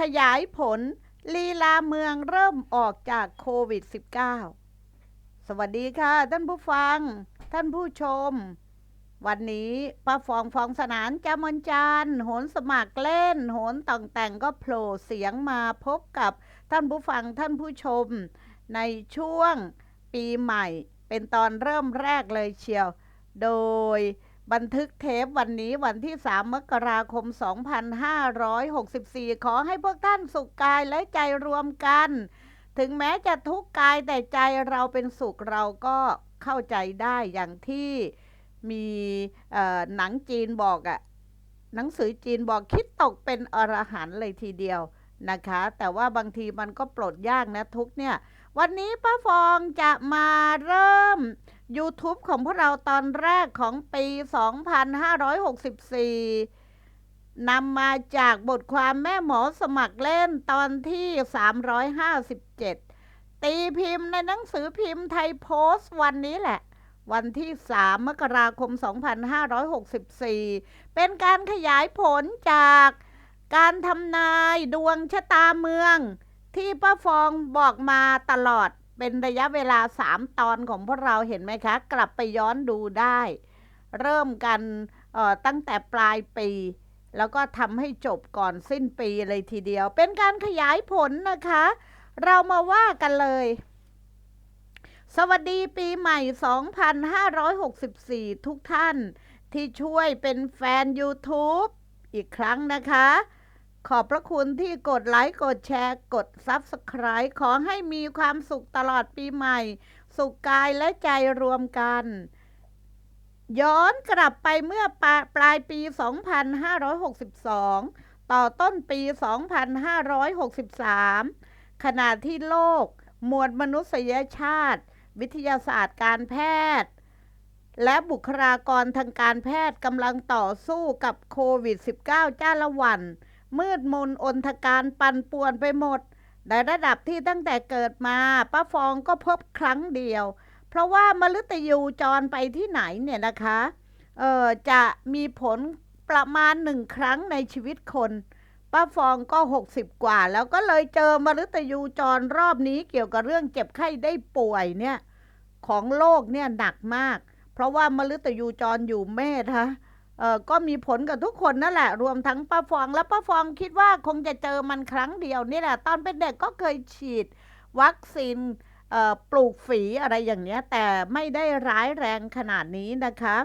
ขยายผล ลีลาเมืองเริ่มออกจากโควิด -19 สวัสดีค่ะ ท่านผู้ฟัง ท่านผู้ชม วันนี้ป้าฟองฟองสนานจามนจานโหนสมัครเล่น โหนต่องแต่งก็โผล่เสียงมาพบกับท่านผู้ฟังท่านผู้ชม ในช่วงปีใหม่ เป็นตอนเริ่มแรกเลยเชียว โดย บันทึกเทปวันนี้วันที่ 3 มกราคม 2564 ขอให้พวกท่านสุขกายและใจรวมกัน ถึงแม้จะทุกข์กายแต่ใจเราเป็นสุขเราก็เข้าใจได้อย่างที่มีหนังจีนบอกอะหนังสือจีนบอกคิดตกเป็นอรหันเลยทีเดียวนะคะ แต่ว่าบางทีมันก็ปลดยากนะทุกเนี่ย วันนี้ป้าฟองจะมาเริ่ม YouTube ของพวกเราตอนแรกของปี 2564 นำมาจากบทความแม่หมอสมัครเล่นตอนที่ 357 ตีพิมพ์ในหนังสือพิมพ์ไทยโพสต์วันนี้แหละ วันที่ 3 มกราคม 2564 เป็นการขยายผลจากการทำนายดวงชะตาเมือง ที่ป้าฟองบอกมาตลอดเป็นระยะเวลา3ตอนของพวกเราเห็นไหมคะ กลับไปย้อนดูได้ เริ่มกันออตั้งแต่ปลายปี แล้วก็ทำให้จบก่อนสิ้นปีเลยทีเดียว เป็นการขยายผลนะคะ เรามาว่ากันเลย สวัสดีปีใหม่ 2564 ทุกท่านที่ช่วยเป็นแฟน YouTube อีกครั้งนะคะ ขอบพระคุณที่กดไลค์กดแชร์กด Subscribe ขอให้มีความสุขตลอดปีใหม่ สุขกายและใจรวมกัน ย้อนกลับไปเมื่อปลาปลายปี 2562 ต่อต้นปี 2563 ขณะที่โลก มวลมนุษยชาติ วิทยาศาสตร์การแพทย์ และบุคลากรทางการแพทย์กำลังต่อสู้กับโควิด -19 จ้าละวัน มืดมนอนทการปั่นป่วนไปหมดในระดับที่ตั้งแต่เกิดมาป้าฟองก็พบครั้งเดียว เพราะว่ามฤตยูจรไปที่ไหนเนี่ยนะคะเออจะมีผลประมาณหนึ่งครั้งในชีวิตคน ป้าฟองก็ 60 กว่า แล้วก็เลยเจอมฤตยูจรรอบนี้เกี่ยวกับเรื่องเจ็บไข้ได้ป่วยเนี่ยของโลกเนี่ยหนักมาก เพราะว่ามฤตยูจรอยู่เมษฮะ เออก็มีผลกับทุกคนนั่นแหละ รวมทั้งป้าฟองและป้าฟองคิดว่าคงจะเจอมันครั้งเดียวนี่แหละ ตอนเป็นเด็กก็เคยฉีดวัคซีนปลูกฝีอะไรอย่างเนี้ย แต่ไม่ได้ร้ายแรงขนาดนี้นะคะ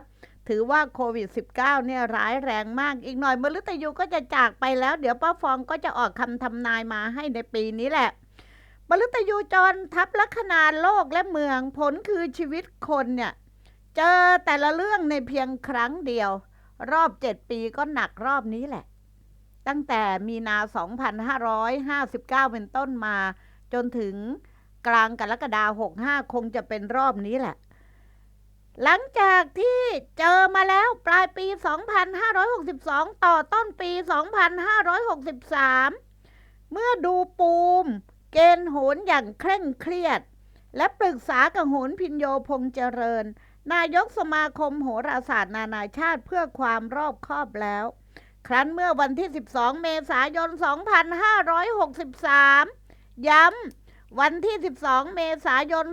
ถือว่าโควิด -19 เนี่ยร้ายแรงมากอีกหน่อยมฤตยูก็จะจากไปแล้ว เดี๋ยวป้าฟองก็จะออกคำทำนายมาให้ในปีนี้แหละมฤตยูจรทับลัคนาโลกและเมืองผลคือชีวิตคนเนี่ย เจอแต่ละเรื่องในเพียงครั้งเดียว รอบเจ็ดปีก็หนักรอบนี้แหละ ตั้งแต่มีนา 2559 เป็นต้นมา จนถึงกลางกรกฎาคม65 คงจะเป็นรอบนี้แหละ หลังจากที่เจอมาแล้วปลายปี 2562 ต่อต้นปี 2563 เมื่อดูปูม เกณฑ์โหนอย่างเคร่งเครียด และปรึกษากับโหนพินโยพงษ์เจริญ นายกสมาคมโหราศาสตร์นานาชาติเพื่อความรอบคอบแล้ว ครั้นเมื่อวันที่ 12 เมษายน 2563 ย้ำวันที่ 12 เมษายน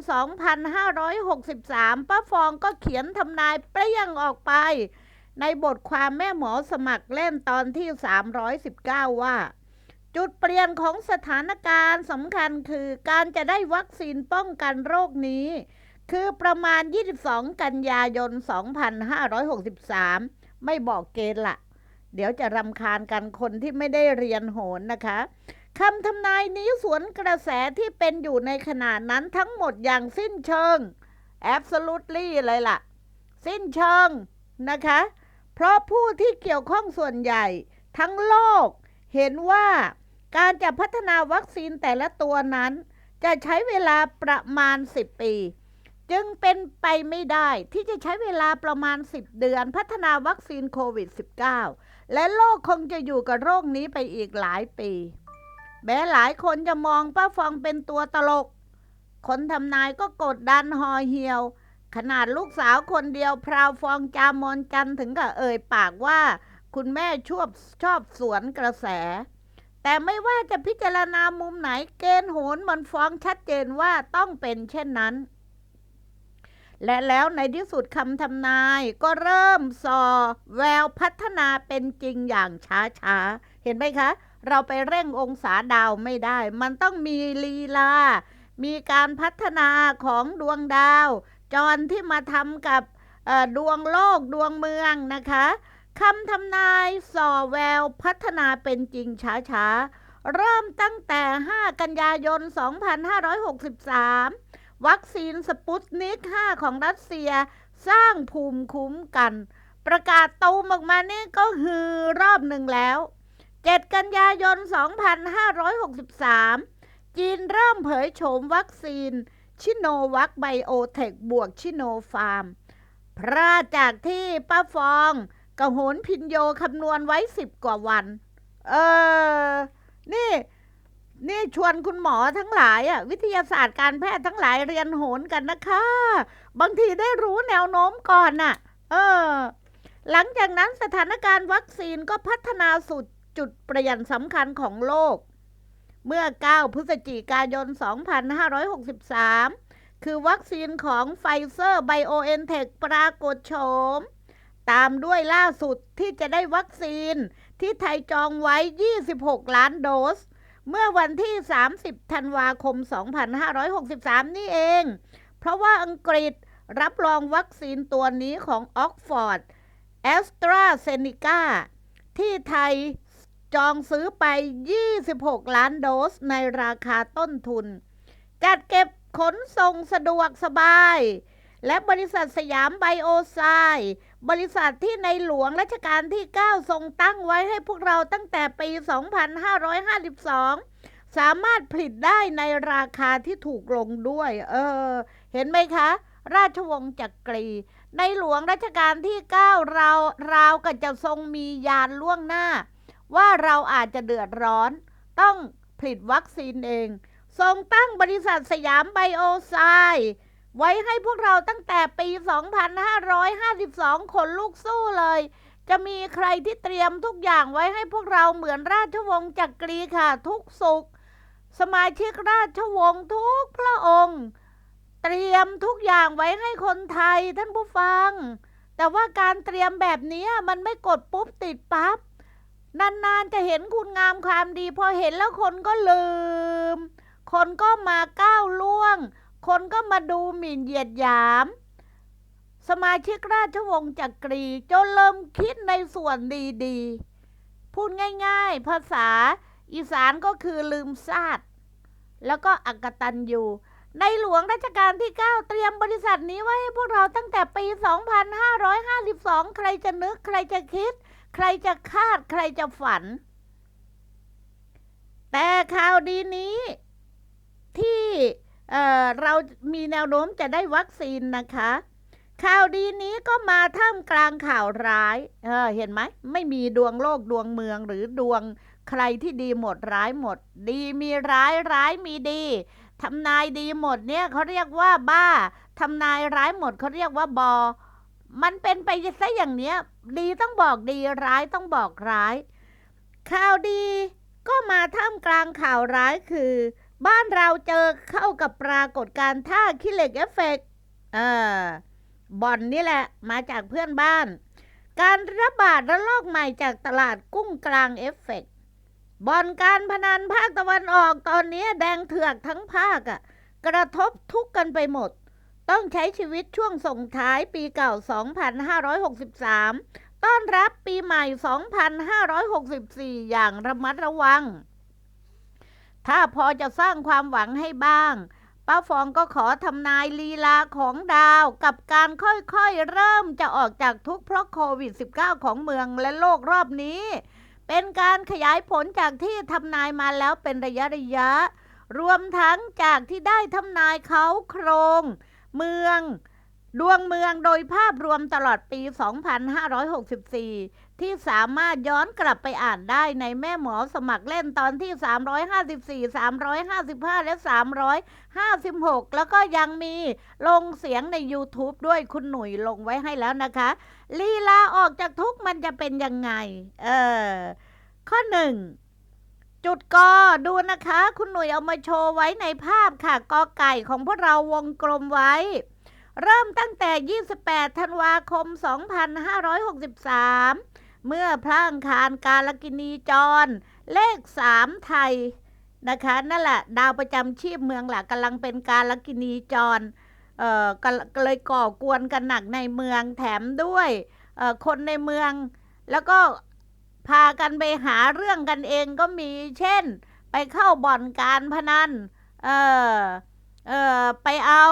2563 ป้าฟองก็เขียนทำนายเปรี้ยงออกไป ในบทความแม่หมอสมัครเล่นตอนที่ 319 ว่าจุดเปลี่ยนของสถานการณ์สำคัญคือการจะได้วัคซีนป้องกันโรคนี้ คือประมาณ 22 กันยายน 2563 ไม่บอกเกณฑ์ละเดี๋ยวจะรำคาญกันคนที่ไม่ได้เรียนโหนนะคะคำทำนายนี้สวนกระแสที่เป็นอยู่ในขณะนั้นทั้งหมดอย่างสิ้นเชิง absolutely เลยล่ะ สิ้นเชิงนะคะ เพราะผู้ที่เกี่ยวข้องส่วนใหญ่ ทั้งโลก เห็นว่าการจะพัฒนาวัคซีนแต่ละตัวนั้น จะใช้เวลาประมาณ 10 ปี จึงเป็นไปไม่ได้ที่จะใช้เวลาประมาณ 10 เดือนพัฒนาวัคซีนโควิด -19 และโลกคงจะอยู่กับโรคนี้ไปอีกหลายปี แม้หลายคนจะมองป้าฟองเป็นตัวตลก คนทำนายก็กดดันหอเหี่ยว ขนาดลูกสาวคนเดียวพราวฟองจามอนจันถึงกับเอ่ยปากว่า คุณแม่ชอบชอบสวนกระแส แตแต่ไม่ว่าจะพิจารณามุมไหนเกณฑ์โหนมันฟ้องชัดเจนว่าต้องเป็นเช่นนั้น และแล้วในที่สุดคำทำนายก็เริ่มสอแววพัฒนาเป็นจริงอย่างช้าๆ เห็นไหมคะ เราไปเร่งองศาดาวไม่ได้ มันต้องมีลีลา มีการพัฒนาของดวงดาว จรที่มาทำกับดวงโลกดวงเมืองนะคะคำทำนายส่อแววพัฒนาเป็นจริงช้าๆ เริ่มตั้งแต่ 5 กันยายน 2563 วัคซีนสปุตนิก 5 ของรัสเซียสร้างภูมิคุ้มกัน ประกาศตูมออกมานี่ก็ฮือรอบหนึ่งแล้ว 7 กันยายน 2563 จีนเริ่มเผยโฉมวัคซีน ชิโนวัคไบโอเทคบวกชิโนฟาร์ม พระจากที่ป้าฟองกับโหนพินโยคำนวณไว้สิบกว่าวัน เออ นี่ นี่ชวนคุณหมอทั้งหลายอะวิทยาศาสตร์การแพทย์ทั้งหลายเรียนโหนกันนะคะ บางทีได้รู้แนวโน้มก่อนน่ะ เออ หลังจากนั้นสถานการณ์วัคซีนก็พัฒนาสู่จุดเปลี่ยนสำคัญของโลก เมื่อ 9 พฤศจิกายน 2563 คือวัคซีนของไฟเซอร์ไบโอเอ็นเทคปรากฏโฉมตามด้วยล่าสุดที่จะได้วัคซีนที่ไทยจองไว้ 26 ล้านโดส เมื่อวันที่ 30 ธันวาคม 2563 นี่เอง เพราะว่าอังกฤษรับรองวัคซีนตัวนี้ของออกฟอร์ดแอสตราเซเนกาที่ไทยจองซื้อไป 26 ล้านโดสในราคาต้นทุน จัดเก็บขนส่งสะดวกสบาย และบริษัทสยามไบโอไซด์ บริษัทที่ในหลวงรัชกาลที่ 9 ทรงตั้งไว้ให้พวกเราตั้งแต่ปี 2552 สามารถผลิตได้ในราคาที่ถูกลงด้วย เออ เห็นไหมคะ ราชวงศ์จักรี ในหลวงรัชกาลที่ 9 เราราวกับจะทรงมียานล่วงหน้า ว่าเราอาจจะเดือดร้อน ต้องผลิตวัคซีนเอง ทรงตั้งบริษัทสยามไบโอไซด์ ไว้ให้พวกเราตั้งแต่ปี 2552 คนลูกสู้เลย จะมีใครที่เตรียมทุกอย่างไว้ให้พวกเราเหมือนราชวงศ์จักรีค่ะ ทุกสุข สมาชิกราชวงศ์ทุกพระองค์ เตรียมทุกอย่างไว้ให้คนไทยท่านผู้ฟัง แต่ว่าการเตรียมแบบนี้มันไม่กดปุ๊บติดปั๊บนานๆจะเห็นคุณงามความดี พอเห็นแล้วคนก็ลืม คนก็มาก้าวล่วง คนก็มาดูหมิ่นเหยียดหยาม สมาชิกราชวงศ์จักรีจนเริ่มคิดในส่วนดีๆ พูดง่ายๆ ภาษาอีสานก็คือลืมซาดแล้วก็อักตันอยู่ ในหลวงรัชกาลที่ 9 เตรียมบริษัทนี้ไว้ให้พวกเราตั้งแต่ปี 2552 ใครจะนึก ใครจะคิด ใครจะคาด ใครจะฝัน แต่ข่าวดีนี้ที่ เเรามีแนวโน้มจะได้วัคซีนนะคะ ข่าวดีนี้ก็มาท่ามกลางข่าวร้ายเเห็นไหม ไม่มีดวงโลกดวงเมืองหรือดวงใครที่ดีหมดร้ายหมด ดีมีร้ายร้ายมีดีทำนายดีหมดเนี่ยเขาเรียกว่าบ้าทำนายร้ายหมดเขาเรียกว่าบอ มันเป็นไปซะอย่างเนี้ย ดีต้องบอกดีร้ายต้องบอกร้าย ข่าวดีก็มาท่ามกลางข่าวร้ายคือ บ้านเราเจอเข้ากับปรากฏการณ์ท่าขี้เหล็กเอฟเฟกต์เออบอลนี่แหละ มาจากเพื่อนบ้าน การระบาดระลอกใหม่จากตลาดกุ้งกลางเอฟเฟกต์บอลการพนันภาคตะวันออกตอนนี้แดงเถือกทั้งภาคอะกระทบทุกกันไปหมด ต้องใช้ชีวิตช่วงส่งท้ายปีเก่า 2563 ต้อนรับปีใหม่ 2564 อย่างระมัดระวัง ถ้าพอจะสร้างความหวังให้บ้าง ป้าฟองก็ขอทำนายลีลาของดาว กับการค่อยๆเริ่มจะออกจากทุกข์เพราะโควิด -19 ของเมืองและโลกรอบนี้ เป็นการขยายผลจากที่ทำนายมาแล้วเป็นระยะระยะ รวมทั้งจากที่ได้ทำนายเขาโครง เมือง ดวงเมืองโดยภาพรวมตลอดปี 2564 ที่สามารถย้อนกลับไปอ่านได้ในแม่หมอสมัครเล่นตอนที่ 354 355 และ 356 แล้วก็ยังมีลงเสียงใน YouTube ด้วยคุณหนุ่ยลงไว้ให้แล้วนะคะ ลีลาออกจากทุกมันจะเป็นยังไง เออ ข้อหนึ่งจุดกอดูนะคะ คุณหนุ่ยเอามาโชว์ไว้ในภาพค่ะกอไก่ของพวกเราวงกลมไว้ เริ่มตั้งแต่ 28 ธันวาคม 2563 เมื่อพระอังคารกาลกินีจร เลข 3 ไทยนะคะ นั่นแหละ ดาวประจำชีพเมืองหลักกำลังเป็นกาลกินีจรเอ่อกก็เลยก่อกวนกันหนักในเมืองแถมด้วยคนในเมือง แล้วก็พากันไปหาเรื่องกันเองก็มีเช่น ไปเข้าบ่อนการพนันเออเออไปเอา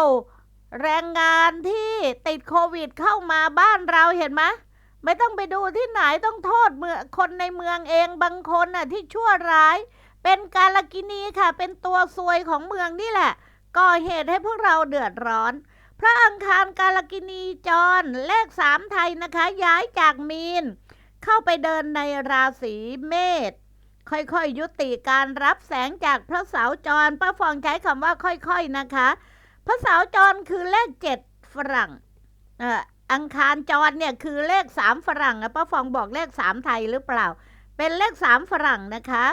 แรงงานที่ติดโควิดเข้ามาบ้านเราเห็นไหมไม่ต้องไปดูที่ไหนต้องโทษเมืองคนในเมืองเองบางคนน่ะที่ชั่วร้าย เป็นกาลกินีค่ะ เป็นตัวซวยของเมืองนี่แหละ ก่อเหตุให้พวกเราเดือดร้อน พระอังคารกาลกินีจรเลขสามไทยนะคะ ย้ายจากมีน เข้าไปเดินในราศีเมษค่อยๆยุติการรับแสงจากพระเสาจรป้าฟองใช้คำว่าค่อยๆนะคะ พระเสาจรคือเลขเจ็ดฝรั่งอ่ออังคารจรเนี่ยคือเลขสามฝรั่งอะป้าฟองบอกเลขสามไทยหรือเปล่า เป็นเลขสามฝรั่งนะคะ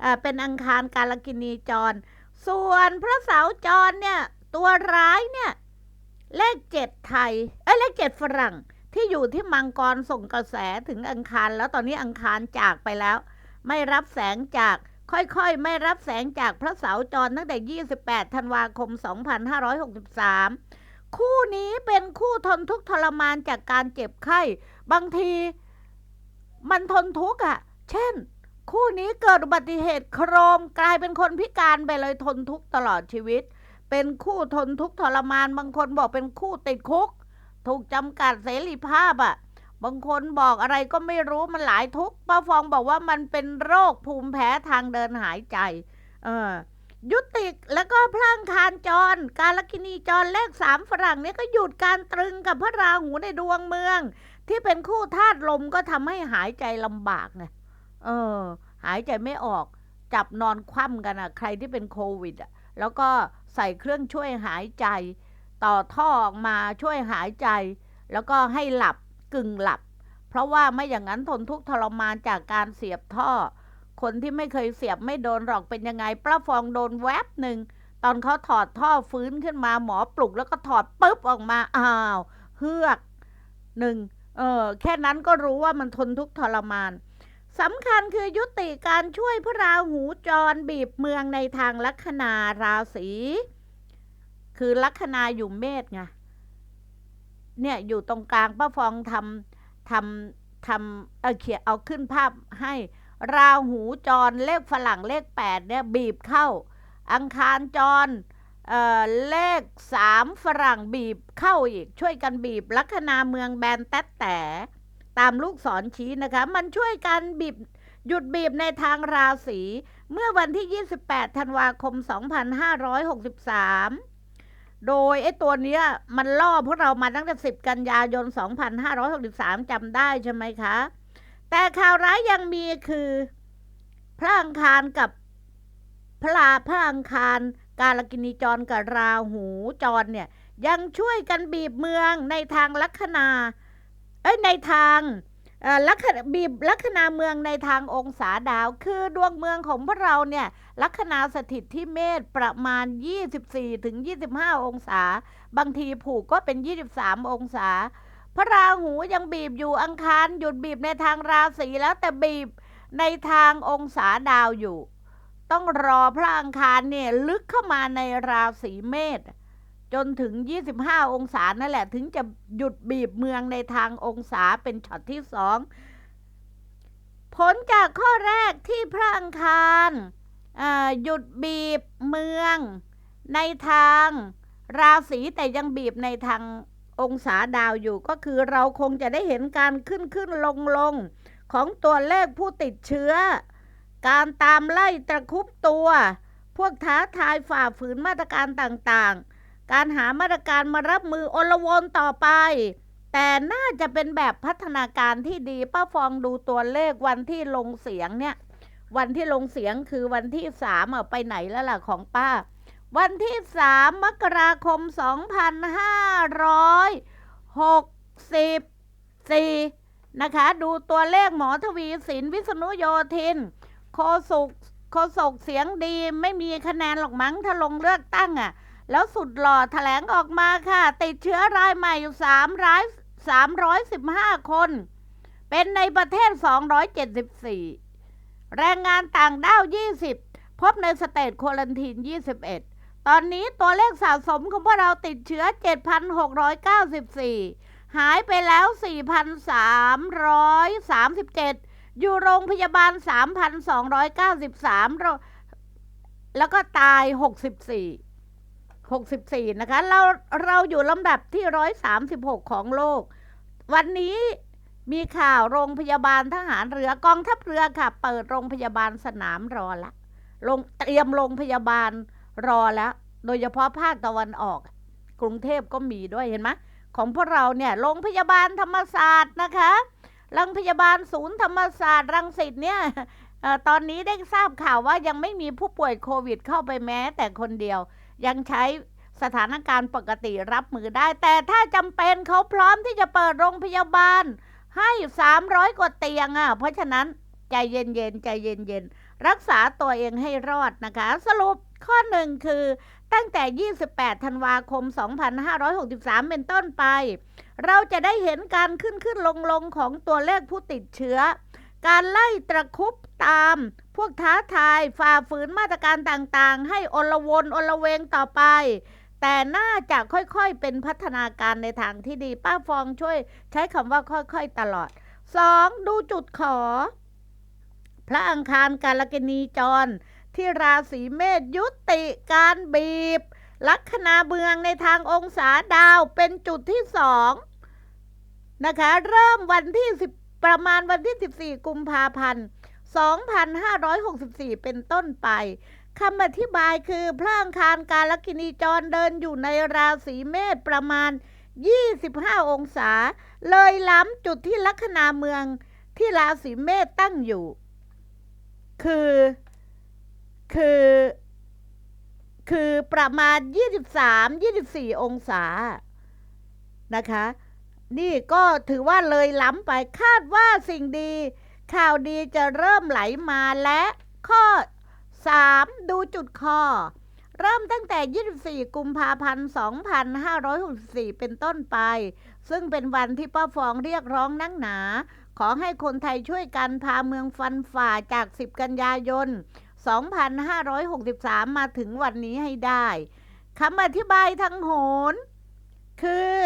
เอ่อเป็นอังคารกาลกินีจร ส่วนพระเสาจรเนี่ยตัวร้ายเนี่ยเลขเจ็ดไทยเอ้ยเลขเจ็ดฝรั่งที่อยู่ที่มังกรส่งกระแสถึงอังคาร แล้วตอนนี้อังคารจากไปแล้ว ไม่รับแสงจาก ค่อยๆ ไม่รับแสงจากพระเสาจรตั้งแต่ 28 ธันวาคม 2563 คู่นี้เป็นคู่ทนทุกข์ทรมานจากการเจ็บไข้ บางทีมันทนทุกข์อะ เช่น คู่นี้เกิดอุบัติเหตุโครมกลายเป็นคนพิการไปเลยทนทุกข์ตลอดชีวิต เป็นคู่ทนทุกข์ทรมาน บางคนบอกเป็นคู่ติดคุก ถูกจำกัดเสรีภาพอะ บางคนบอกอะไรก็ไม่รู้มันหลายทุกป้าฟองบอกว่ามันเป็นโรคภูมิแพ้ทางเดินหายใจ เออยุติแล้วก็พลังคารจร กาลกินีจรเลขสามฝรั่งนี่ก็หยุดการตรึงกับพระราหูในดวงเมือง ที่เป็นคู่ธาตุลมก็ทำให้หายใจลำบากไงเออ หายใจไม่ออก จับนอนคว่ำกันอะใครที่เป็นโควิดอะแล้วก็ใส่เครื่องช่วยหายใจ ต่อท่อออกมาช่วยหายใจ แล้วก็ให้หลับ กึ่งหลับ เพราะว่าไม่อย่างนั้นทนทุกข์ทรมานจากการเสียบท่อ คนที่ไม่เคยเสียบไม่โดนหรอกเป็นยังไงปลาฟองโดนแวบหนึ่งตอนเขาถอดท่อฟื้นขึ้นมาหมอปลุกแล้วก็ถอดปุ๊บออกมาอ้าวเฮือกหนึ่งเออแค่นั้นก็รู้ว่ามันทนทุกข์ทรมานสำคัญคือยุติการช่วยพระราหูจรบีบเมืองในทางลัคนาราศีคือลัคนาอยู่เมษไง เนี่ยอยู่ตรงกลางป้าฟองทำทำทำเออเขียนเอาขึ้นภาพให้ราหูจรเลขฝรั่งเลขแปดเนี่ยบีบเข้า อังคารจรเอ่อเลขสามฝรั่งบีบเข้าอีก ช่วยกันบีบลัคนาเมืองแบนแต๊ดแต่ตามลูกศรชี้นะคะ มันช่วยกันบีบหยุดบีบในทางราศีเมื่อวันที่ 28 ธันวาคม 2563 โดยไอ้ตัวเนี้ยมันล่อพวกเรามาตั้งแต่ 10 กันยายน 2563จำได้ใช่ไหมคะ แต่ข่าวร้ายยังมีคือพระอังคารกับพระลาพระอังคารกาลกินีจรกับราหูจรเนี่ยยังช่วยกันบีบเมืองในทางลัคนาเอ้ยในทาง ลัคนาบีบลัคนาเมืองในทางองศาดาว คือดวงเมืองของพวกเราเนี่ยลัคนาสถิตที่เมษประมาณ 24ถึง25องศา บางทีผูกก็เป็น 23 องศา พระราหูยังบีบอยู่อังคารหยุดบีบในทางราศีแล้วแต่บีบในทางองศาดาวอยู่ ต้องรอพระอังคารเนี่ยลึกเข้ามาในราศีเมษ จนถึง 25 องศานั่นแหละ ถึงจะหยุดบีบเมืองในทางองศาเป็นช็อตที่สองผลจากข้อแรกที่พระอังคารหยุดบีบเมืองในทางราศีแต่ยังบีบในทางองศาดาวอยู่ก็คือเราคงจะได้เห็นการขึ้นขึ้นลงลงของตัวเลขผู้ติดเชื้อ การตามไล่ตะคุบตัว พวกท้าทายฝ่าฝืนมาตรการต่างๆ การหามาตรการมารับมืออลวนต่อไป แต่น่าจะเป็นแบบพัฒนาการที่ดีป้าฟองดูตัวเลขวันที่ลงเสียงเนี่ย วันที่ลงเสียงคือวันที่สามอะไปไหนแล้วล่ะของป้า วันที่สามมกราคมสองพันห้าร้อยหกสิบสี่นะคะ ดูตัวเลขหมอทวีสินวิษณุโยธิน โคสุกโฆษกเสียงดีไม่มีคะแนนหรอกมั้งถ้าลงเลือกตั้งอะ แล้วสุดหล่อแถลงออกมาค่ะ ติดเชื้อรายใหม่อยู่สามร้อยสามร้อยสิบห้าคน เป็นในประเทศสองร้อยเจ็ดสิบสี่แรงงานต่างด้าวยี่สิบพบในสเตทโควลันทีนยี่สิบเอ็ดตอนนี้ตัวเลขสะสมของพวกเราติดเชื้อเจ็ดพันหกร้อยเก้าสิบสี่หายไปแล้วสี่พันสามร้อยสามสิบเจ็ดอยู่โรงพยาบาล 3,293 แล้วก็ตาย 64 64 นะคะ เราเราอยู่ลำดับที่ 136 ของโลก วันนี้มีข่าวโรงพยาบาลทหารเรือกองทัพเรือค่ะ เปิดโรงพยาบาลสนามรอละลงเตรียมโรงพยาบาลรอแล้ว โดยเฉพาะภาคตะวันออก กรุงเทพก็มีด้วยเห็นไหมของพวกเราเนี่ยโรงพยาบาลธรรมศาสตร์นะคะโรงพยาบาลศูนย์ธรรมศาสตร์รังสิตเนี่ยอตอนนี้ได้ทราบข่าวว่ายังไม่มีผู้ป่วยโควิดเข้าไปแม้แต่คนเดียว ยังใช้สถานการณ์ปกติรับมือได้ แต่ถ้าจำเป็นเขาพร้อมที่จะเปิดโรงพยาบาล ให้ 300 กว่าเตียงอะ เพราะฉะนั้นใจเย็นๆใจเย็นๆรักษาตัวเองให้รอดนะคะ สรุปข้อหนึ่งคือ ตั้งแต่ 28 ธันวาคม 2563 เป็นต้นไป เราจะได้เห็นการขึ้นขึ้นลงลงของตัวเลขผู้ติดเชื้อ การไล่ตะคุบตาม พวกท้าทายฝ่าฝืนมาตรการต่างๆ ให้อลวนอลเวงต่อไป แต่น่าจะค่อยๆเป็นพัฒนาการในทางที่ดี ป้าฟองช่วยใช้คำว่าค่อยๆตลอด 2. ดูจุดขอ พระอังคารกาลกินีจร ที่ราศีเมษยุติการบีบ ลัคนาเมืองในทางองศาดาวเป็นจุดที่สองนะคะ เริ่มวันที่10ประมาณวันที่ 14 กุมภาพันธ์ 2564 เป็นต้นไปคำอธิบายคือพระอังคารกาลกินีจรเดินอยู่ในราศีเมษประมาณ 25 องศา เลยล้ำจุดที่ลัคนาเมืองที่ราศีเมษตั้งอยู่ คือ คือ คือประมาณ 23 24 องศา นะคะ นี่ก็ถือว่าเลยล้ำไปคาดว่าสิ่งดี ข่าวดีจะเริ่มไหลมาและ ข้อ 3. ดูจุดคอ เริ่มตั้งแต่ 24 กุมภาพันธ์ 2564 เป็นต้นไป ซึ่งเป็นวันที่ป้าฟองเรียกร้องนั่งหนา ขอให้คนไทยช่วยกันพาเมืองฟันฝ่าจาก 10 กันยายน 2563 มาถึงวันนี้ให้ได้คำอธิบายทั้งโหน คือ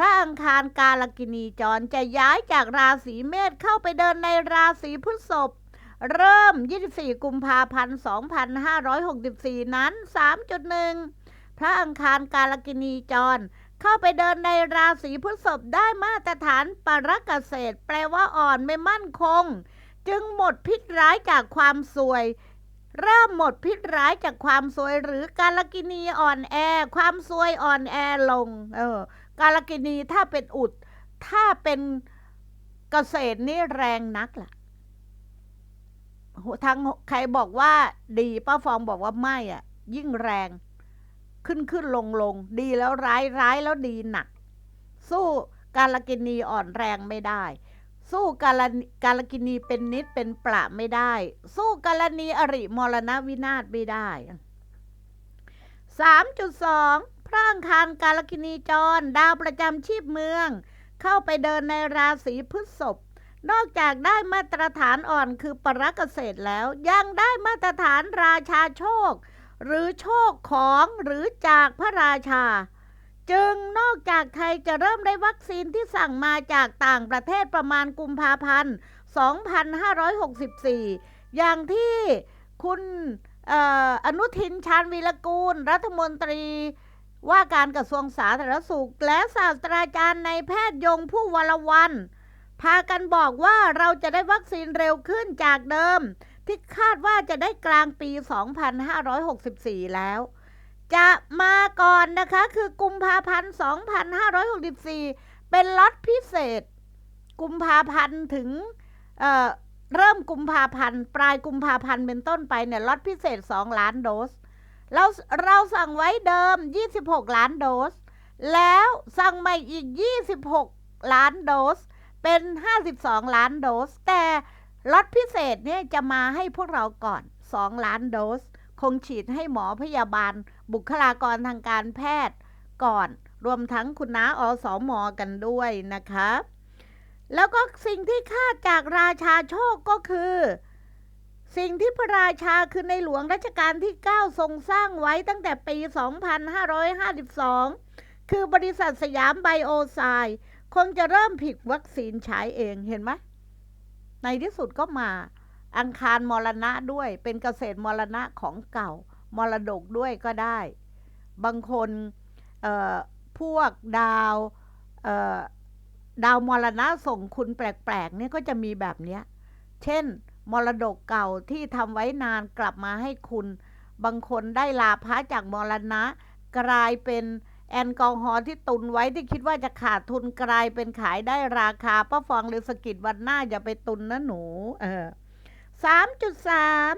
ระอังคารกาลกินีจรจะย้ายจากราศีเมษเข้าไปเดินในราศีพฤษภเริ่ม 24 กุมภาพันธ์ 2564 นั้น 3.1 พระอังคารกาลกินีจร เข้าไปเดินในราศีพฤษภได้มาตรฐานปรกเกษตร แปลว่าอ่อนไม่มั่นคง จึงหมดพิษร้ายจากความสวย เริ่มหมดพิษร้ายจากความสวยหรือกาลกินีอ่อนแอ ความสวยอ่อนแอลง เออ กาลกินีถ้าเป็นอุด ถ้าเป็นเกษตรนี่แรงนักล่ะทางใครบอกว่าดีป้าฟองบอกว่าไม่อะ ยิ่งแรงขึ้นขึ้นลงลงดีแล้วร้ายร้ายแล้วดีหนัก สู้กาลกินีอ่อนแรงไม่ได้ สู้กาลกาลกินีเป็นนิดเป็นประไม่ได้ สู้กาลนีอริมรณวินาศไม่ได้3.2 พระอังคารกาลกินีจร ดาวประจำชีพเมือง เข้าไปเดินในราศีพฤษภนอกจากได้มาตรฐานอ่อนคือปรักเกษตรแล้ว ยังได้มาตรฐานราชาโชค หรือโชคของหรือจากพระราชา จึงนอกจากไทยจะเริ่มได้วัคซีนที่สั่งมาจากต่างประเทศประมาณกุมภาพันธ์ 2564 อย่างที่คุณอออนุทินชาญวีรกูล รัฐมนตรี ว่าการกระทรวงสาธารณสุขและศาสตราจารย์ในแพทย์ยงผู้วรวัน พากันบอกว่าเราจะได้วัคซีนเร็วขึ้นจากเดิม ที่คาดว่าจะได้กลางปี 2564 แล้ว จะมาก่อนนะคะคือกุมภาพันธ์ 2564 เป็นล็อตพิเศษ กุมภาพันธ์ถึงเเริ่มกุมภาพันธ์ ปลายกุมภาพันธ์เป็นต้นไปเนี่ยล็อตพิเศษ 2 ล้านโดส เราเราสั่งไว้เดิม 26 ล้านโดส แล้วสั่งใหม่อีก 26 ล้านโดส เป็น 52 ล้านโดส แต่ล็อตพิเศษเนี่ยจะมาให้พวกเราก่อน 2 ล้านโดส คงฉีดให้หมอพยาบาล บุคลากรทางการแพทย์ก่อน รวมทั้งคุณน้าอสอมอกันด้วยนะคะ แล้วก็สิ่งที่คาดจากราชาโชคก็คือ สิ่งที่พระราชาคือในหลวงรัชกาลที่ 9 ทรงสร้างไว้ตั้งแต่ปี 2552 คือบริษัทสยามไบโอไซด์คงจะเริ่มผิดวัคซีนใช้เองเห็นไหม ในที่สุดก็มา อังคารมรณะด้วย เป็นเกษตรมรณะของเก่า มรดกด้วยก็ได้ บางคนพวกดาวดาวมรณะส่งคุณแปลกๆเนี่ยก็จะมีแบบเนี้ย เช่น มรดกเก่าที่ทำไว้นานกลับมาให้คุณ บางคนได้ลาพะจากมรณะ กลายเป็นแอลกอฮอล์ที่ตุนไว้ที่คิดว่าจะขาดทุนกลายเป็นขายได้ราคาป้าฟองเลยสกิดวันหน้าอย่าไปตุนนะหนู เออสามจุดสาม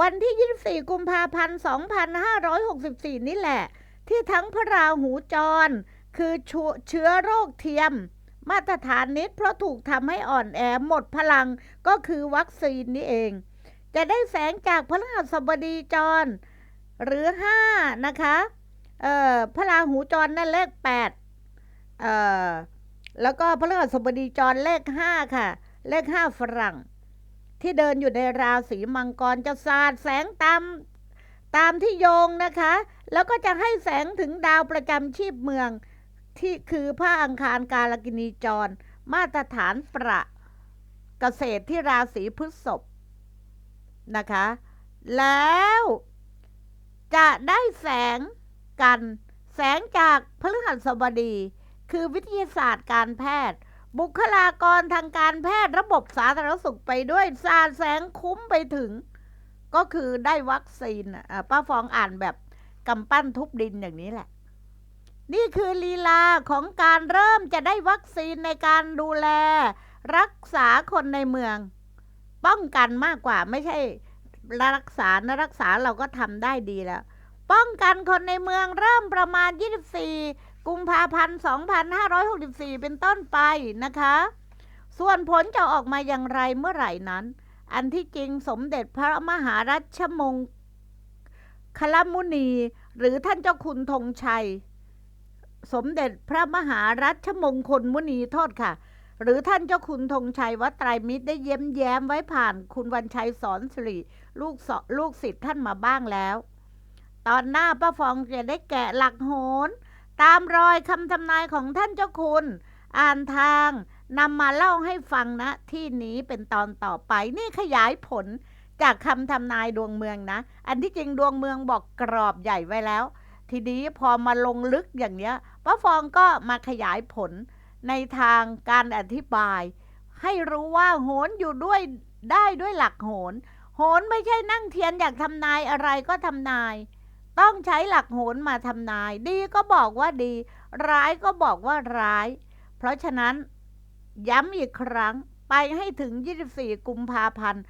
วันที่ 24 กุมภาพันธ์ 2564 นี่แหละ ที่ทั้งพระราหูจร คือเชื้อโรคเทียม มาตรฐานนิดเพราะถูกทำให้อ่อนแอหมดพลังก็คือวัคซีนนี่เอง จะได้แสงจากพระรหัสบดีจร หรือ 5 นะคะเอ่อพระราหูจรนั่นเลข8เอ่อแล้วก็พระรหัสบดีจรเลข 5 ค่ะ เลข 5 ฝรั่ง ที่เดินอยู่ในราศีมังกรจะสาดแสงตามตามที่โยงนะคะ แล้วก็จะให้แสงถึงดาวประจำชีพเมือง ที่คือพระอังคารกาลกินีจร มาตรฐานประเกษตรที่ราศีพฤษภนะคะ แล้วจะได้แสงกัน แสงจากพฤหัสบดี คือวิทยาศาสตร์การแพทย์ บุคลากรทางการแพทย์ระบบสาธารณสุขไปด้วยสาดแสงคุ้มไปถึง ก็คือได้วัคซีนป้าฟองอ่านแบบกำปั้นทุบดินอย่างนี้แหละ นี่คือลีลาของการเริ่มจะได้วัคซีนในการดูแล รักษาคนในเมือง ป้องกันมากกว่าไม่ใช่รักษานะรักษาเราก็ทำได้ดีแล้ว ป้องกันคนในเมืองเริ่มประมาณ 24 กุมภาพันธ์ 2564 เป็นต้นไปนะคะ ส่วนผลจะออกมาอย่างไรเมื่อไหร่นั้น อันที่จริงสมเด็จพระมหารัชมงคลมุนี หรือท่านเจ้าคุณธงชัย สมเด็จพระมหารัชมงคลมุนีโทษค่ะ หรือท่านเจ้าคุณธงชัยวัดไตรมิตรได้เย้มแย้มไว้ผ่านคุณวันชัยสอนสิริลูกสลูกศิษย์ท่านมาบ้างแล้ว ตอนหน้าป้าฟองจะได้แกะหลักโหน ตามรอยคำทำนายของท่านเจ้าคุณ อ่านทางนำมาเล่าให้ฟังนะที่นี้เป็นตอนต่อไปนี่ขยายผลจากคำทำนายดวงเมืองนะ อันที่จริงดวงเมืองบอกกรอบใหญ่ไว้แล้ว ทีนี้พอมาลงลึกอย่างเนี้ยป้าฟองก็มาขยายผลในทางการอธิบาย ให้รู้ว่าโหนอยู่ด้วยได้ด้วยหลักโหน โหนไม่ใช่นั่งเทียนอยากทำนายอะไรก็ทำนาย ต้องใช้หลักโหนมาทำนาย ดีก็บอกว่าดี ร้ายก็บอกว่าร้าย เพราะฉะนั้นย้ำอีกครั้งไปให้ถึง 24 กุมภาพันธ์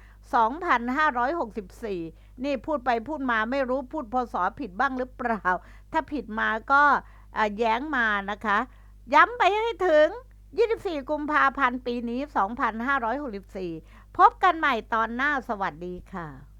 2564 นี่พูดไปพูดมาไม่รู้พูดพศผิดบ้างหรือเปล่า ถ้าผิดมาก็แย้งมานะคะ ย้ำไปให้ถึง 24 กุมภาพันธ์ปีนี้ 2564 พบกันใหม่ตอนหน้าสวัสดีค่ะ